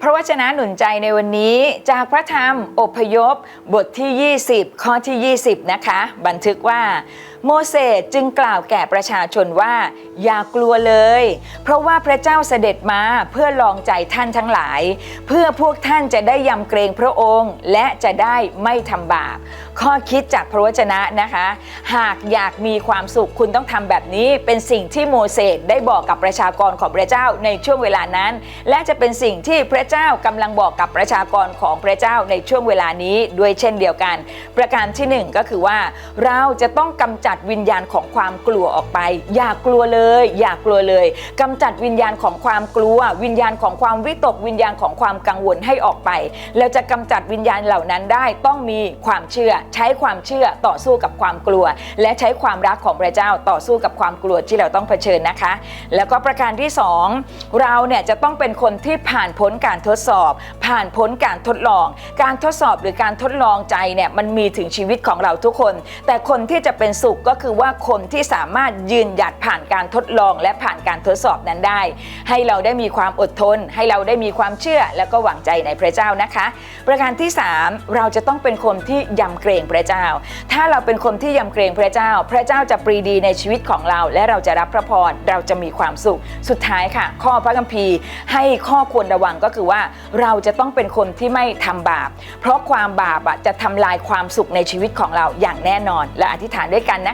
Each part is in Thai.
พระวจนะหนุนใจในวันนี้จากพระธรรมอพยพบทที่ 20 ข้อที่ 20 นะคะ บันทึกว่า โมเสสจึงกล่าวแก่ประชาชนว่า อย่ากลัวเลย เพราะว่าพระเจ้าเสด็จมาเพื่อลองใจท่านทั้งหลาย เพื่อพวกท่านจะได้ยำเกรงพระองค์ และจะได้ไม่ทำบาป ข้อคิดจากพระวจนะนะคะ หากอยากมีความสุขคุณต้องทำแบบนี้เป็นสิ่งที่โมเสสได้บอกกับประชากรของพระเจ้าในช่วงเวลานั้น และจะเป็นสิ่งที่พระเจ้ากำลังบอกกับประชากรของพระเจ้าในช่วงเวลานี้ด้วยเช่นเดียวกัน ประการที่หนึ่งก็คือว่าเราจะต้องกำจัดวิญญาณของความกลัวออกไป อย่ากลัวเลย อย่ากลัวเลยกำจัดวิญญาณของความกลัว วิญญาณของความวิตกวิญญาณของความกังวลให้ออกไปเราจะกำจัดวิญญาณเหล่านั้นได้ต้องมีความเชื่อ ใช้ความเชื่อต่อสู้กับความกลัว และใช้ความรักของพระเจ้าต่อสู้กับความกลัวที่เราต้องเผชิญนะคะ แล้วก็ประการที่สองเราเนี่ยจะต้องเป็นคนที่ผ่านพ้นการทดสอบ ผ่านพ้นการทดลอง การทดสอบหรือการทดลองใจเนี่ยมันมีถึงชีวิตของเราทุกคน แต่คนที่จะเป็นสุขก็คือว่าคนที่สามารถยืนหยัดผ่านการทดลองและผ่านการทดสอบนั้นได้ ให้เราได้มีความอดทน ให้เราได้มีความเชื่อแล้วก็หวังใจในพระเจ้านะคะ ประการที่ 3 เราจะต้องเป็นคนที่ยำเกรงพระเจ้า ถ้าเราเป็นคนที่ยำเกรงพระเจ้า พระเจ้าจะปรีดีในชีวิตของเรา และเราจะรับพระพรเราจะมีความสุข สุดท้ายค่ะ ข้อพระคัมภีร์ให้ข้อควรระวังก็คือว่าเราจะต้องเป็นคนที่ไม่ทำบาป เพราะความบาปจะทำลายความสุขในชีวิตของเราอย่างแน่นอน และอธิษฐานด้วยกันนะคะ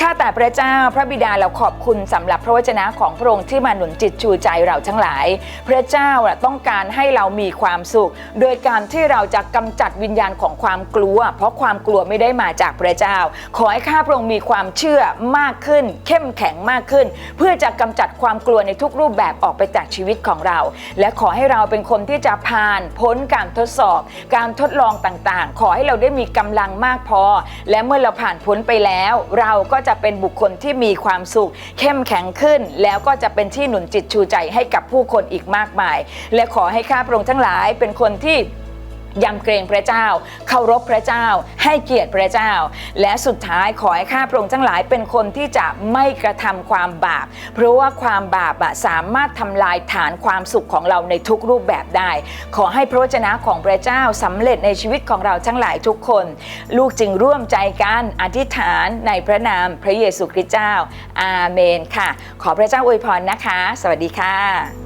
ข้าแต่พระเจ้าพระบิดาเราขอบคุณสำหรับพระวจนะของพระองค์ที่มาหนุนจิตชูใจเราทั้งหลาย พระเจ้าต้องการให้เรามีความสุข โดยการที่เราจะกำจัดวิญญาณของความกลัว เพราะความกลัวไม่ได้มาจากพระเจ้า ขอให้ข้าพระองค์มีความเชื่อมากขึ้น เข้มแข็งมากขึ้น เพื่อจะกำจัดความกลัวในทุกรูปแบบออกไปจากชีวิตของเรา และขอให้เราเป็นคนที่จะผ่านพ้นการทดสอบ การทดลองต่างๆ ขอให้เราได้มีกำลังมากพอ และเมื่อเราผ่านพ้นไปแล้วเราก็จะเป็นบุคคลที่มีความสุข เข้มแข็งขึ้น แล้วก็จะเป็นที่หนุนจิตชูใจให้กับผู้คนอีกมากมาย และขอให้ข้าพระองค์ทั้งหลายเป็นคนที่ ยำเกรงพระเจ้า เคารพพระเจ้า ให้เกียรติพระเจ้า และสุดท้ายขอให้ข้าพระองค์ทั้งหลายเป็นคนที่จะไม่กระทำความบาป เพราะว่าความบาปอะสามารถทำลายฐานความสุขของเราในทุกรูปแบบได้ ขอให้พระวจนะของพระเจ้าสำเร็จในชีวิตของเราทั้งหลายทุกคน ลูกจึงร่วมใจกันอธิษฐานในพระนามพระเยซูคริสต์เจ้า อาเมนค่ะ ขอพระเจ้าอวยพรนะคะ สวัสดีค่ะ